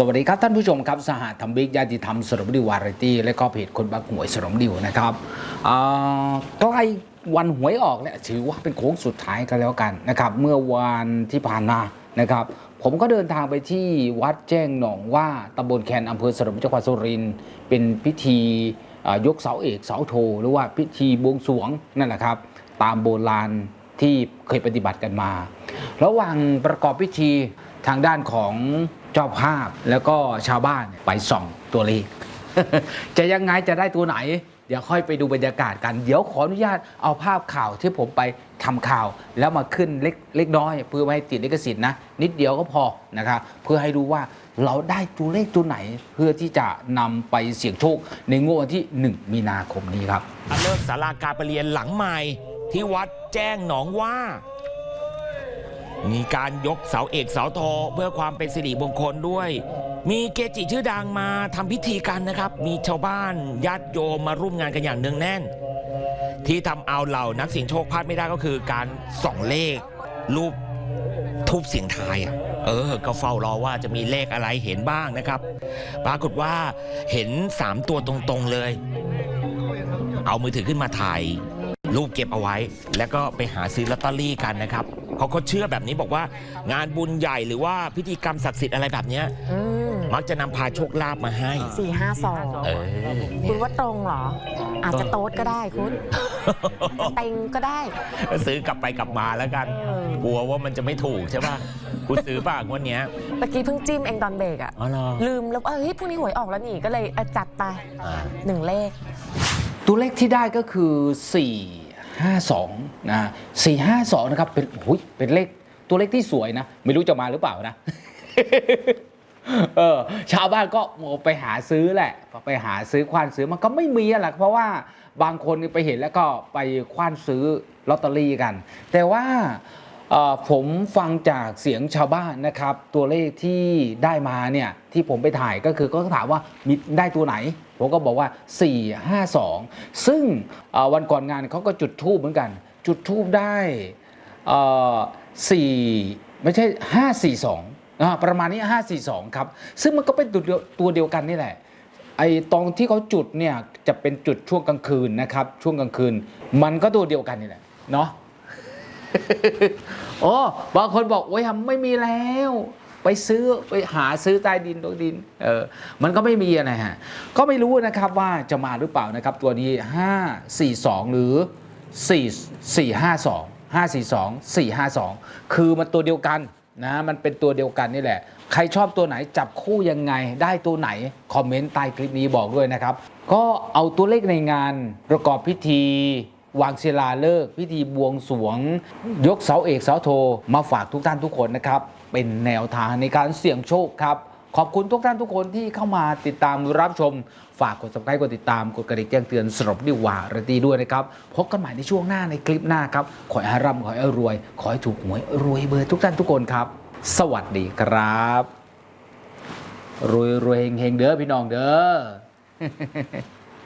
สวัสดีครับท่านผู้ชมครับสหธรรมิกญาติธรรมสรมดิวารตี้และก็เพจคนบักหวยสรมดิวนะครับใกล้วันหวยออกเนี่ยถือว่าเป็นโค้งสุดท้ายกันแล้วกันนะครับ เมื่อวันที่ผ่านมานะครับ ผมก็เดินทางไปที่วัดแจ้งหนองว่าตำบลแคนอำเภอสรมจังหวัดสุรินทร์เป็นพิธียกเสาเอกเสาโท หรือว่าพิธีบวงสรวงนั่นแหละครับ ตามโบราณที่เคยปฏิบัติกันมา ระหว่างประกอบพิธีทางด้านของ จ้าภาพแล้วก็ชาวบ้านไปส่องตัวเลข จะยังไงจะได้ตัวไหน เดี๋ยวค่อยไปดูบรรยากาศกัน เดี๋ยวขออนุญาตเอาภาพข่าวที่ผมไปทำข่าว แล้วมาขึ้นเล็กเล็กน้อยเพื่อไม่ให้ติดลิขสิทธิ์นะ นิดเดียวก็พอนะครับเพื่อให้รู้ว่าเราได้ตัวเลขตัวไหนเพื่อที่จะนำไปเสี่ยงโชค ในงวดวันที่ 1 มีนาคมนี้ครับเลิกศาลาการประเรียนหลังใหม่ที่วัดแจ้งหนองว่า มีการยกเสาเอกเสาโทเพื่อความเป็นสิริมงคลด้วย มีเกจิชื่อดังมาทำพิธีกันนะครับ มีชาวบ้านญาติโยมมาร่วมงานกันอย่างเนืองแน่น ที่ทำเอาเหล่านักเสี่ยงโชคพลาดไม่ได้ก็คือการส่องเลข รูปทูบเสียงทายอะ เออ ก็เฝ้ารอว่าจะมีเลขอะไรเห็นบ้างนะครับ ปรากฏว่าเห็นสามตัวตรงๆเลย เอามือถือขึ้นมาถ่าย รูปเก็บเอาไว้ แล้วก็ไปหาซื้อลอตเตอรี่กันนะครับเขาเขาเชื่อแบบนี้บอกว่างานบุญใหญ่หรือว่าพิธีกรรมศักดิ์สิทธิ์อะไรแบบเนี้ยอืมมักจะนำพาโชคลาภมาให้ สี่ห้าสองเออ คุณว่าตรงเหรอ อาจจะโต๊ดก็ได้คุณจะเต็งก็ได้ ซื้อกลับไปกลับมาแล้วกัน เออ กลัวว่ามันจะไม่ถูกใช่ป่ะกูซื้อป่ะงวันเนี้ยตะกี้เพิ่งจิ้มเองตอนเบรกอะอ๋อเหรอลืมแล้วว่าเฮ้ยพรุ่งนี้หวยออกแล้วนี่ก็เลยอะจัดไปอ่าหนึ่งเลข ตัวเลขที่ได้ก็คือ 452นะ452 นะครับ เป็นหุยเป็นเลขตัวเลขที่สวยนะ ไม่รู้จะมาหรือเปล่านะเออชาวบ้านก็ไปหาซื้อแหละไปหาซื้อควานซื้อมันก็ไม่มีอะแหละเพราะว่าบางคนไปเห็นแล้วก็ไปควานซื้อลอตเตอรี่กัน แต่ว่าผมฟังจากเสียงชาวบ้านนะครับ ตัวเลขที่ได้มาเนี่ยที่ผมไปถ่ายก็คือก็ถามว่ามีได้ตัวไหน ผมก็บอกว่า 452 ซึ่งเอ่อวันก่อนงานเขาก็จุดทูบเหมือนกัน จุดทูบได้สี่ไม่ใช่ 542อ่าประมาณนี้ 542 ครับ ซึ่งมันก็เป็นตัวเดียวตัวเดียวกันนี่แหละไอ้ตรงที่เขาจุดเนี่ยจะเป็นจุดช่วงกลางคืนนะครับ ช่วงกลางคืน มันก็ตัวเดียวกันนี่แหละเนาะโอ้บางคนบอกโอ้ยไม่มีแล้ว ไปซื้อไปหาซื้อใต้ดินตรงดินเออมันก็ไม่มีอะนะฮะก็ไม่รู้นะครับว่าจะมาหรือเปล่านะครับ ตัวนี้ 5 4 2 หรือ 4 4 5 2 5 4 2 4 5 2 คือมันตัวเดียวกันนะมันเป็นตัวเดียวกันนี่แหละ ใครชอบตัวไหนจับคู่ยังไง ได้ตัวไหน คอมเมนต์ใต้คลิปนี้บอกด้วยนะครับ ก็เอาตัวเลขในงานประกอบพิธี วางศิลาฤกษ์พิธีบวงสวง ยกเสาเอกเสาโทมาฝากทุกท่านทุกคนนะครับ เป็นแนวทางในการเสี่ยงโชคครับ ขอบคุณทุกท่านทุกคนที่เข้ามาติดตามรับชม ฝากกด subscribe กดติดตามกดกระดิ่งแจ้งเตือนสำหรับดิวาระตีด้วยนะครับ พบกันใหม่ในช่วงหน้าในคลิปหน้าครับ ขอให้ร่ำขอให้รวย ขอให้ถูกหวยรวยเบอร์ทุกท่านทุกคนครับ สวัสดีครับรวยรวยเฮงเฮงเด้อพี่น้องเด้อ